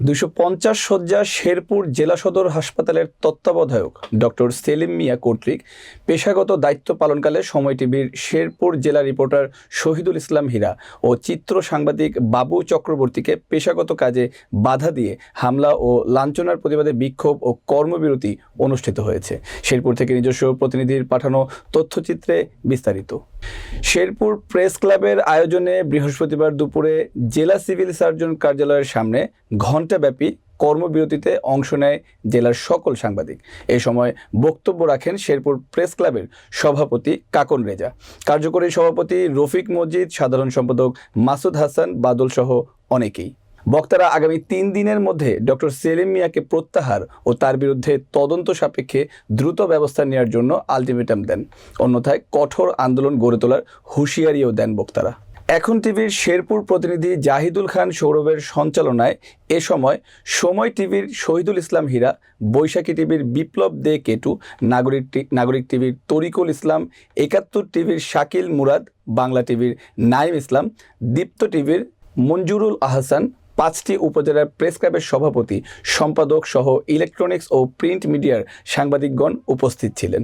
দুশো পঞ্চাশ শয্যা শেরপুর জেলা সদর হাসপাতালের তত্ত্বাবধায়ক ডক্টর সেলিম মিয়া কর্তৃক পেশাগত দায়িত্ব পালনকালে সময় টিভির শেরপুর জেলা রিপোর্টার শহীদুল ইসলাম হীরা ও চিত্র সাংবাদিক বাবু চক্রবর্তীকে পেশাগত কাজে বাধা দিয়ে হামলা ও লাঞ্ছনার প্রতিবাদে বিক্ষোভ ও কর্মবিরতি অনুষ্ঠিত হয়েছে। শেরপুর থেকে নিজস্ব প্রতিনিধির পাঠানো তথ্যচিত্রে বিস্তারিত। শেরপুর প্রেস ক্লাবের আয়োজনে বৃহস্পতিবার দুপুরে জেলা সিভিল সার্জন কার্যালয়ের সামনে ঘণ্টাব্যাপী কর্মবিরতিতে অংশ নেয় জেলার সকল সাংবাদিক। এ সময় বক্তব্য রাখেন শেরপুর প্রেস ক্লাবের সভাপতি কাকন রেজা। কার্যকরী সভাপতি রফিক মজিদ, সাধারণ সম্পাদক মাসুদ হাসান, বাদলসহ অনেকেই। বক্তারা আগামী তিন দিনের মধ্যে ডক্টর সেলিম মিয়াকে প্রত্যাহার ও তার বিরুদ্ধে তদন্ত সাপেক্ষে দ্রুত ব্যবস্থা নেওয়ার জন্য আলটিমেটাম দেন। অন্যথায় কঠোর আন্দোলন গড়ে তোলার হুঁশিয়ারিও দেন বক্তারা। এখন টিভির শেরপুর প্রতিনিধি জাহিদুল খান সৌরভের সঞ্চালনায় এ সময় সময় টিভির শহীদুল ইসলাম হীরা, বৈশাখী টিভির বিপ্লব দে কেটু নাগরিক নাগরিক টিভির তরিকুল ইসলাম, একাত্তর টিভির শাকিল মুরাদ, বাংলা টিভির নাইম ইসলাম, দীপ্ত টিভির মঞ্জুরুল আহসান পাঁচটি উপজেলার প্রেস ক্লাবের সভাপতি সম্পাদক সহ ইলেকট্রনিক্স ও প্রিন্ট মিডিয়ার সাংবাদিকগণ উপস্থিত ছিলেন।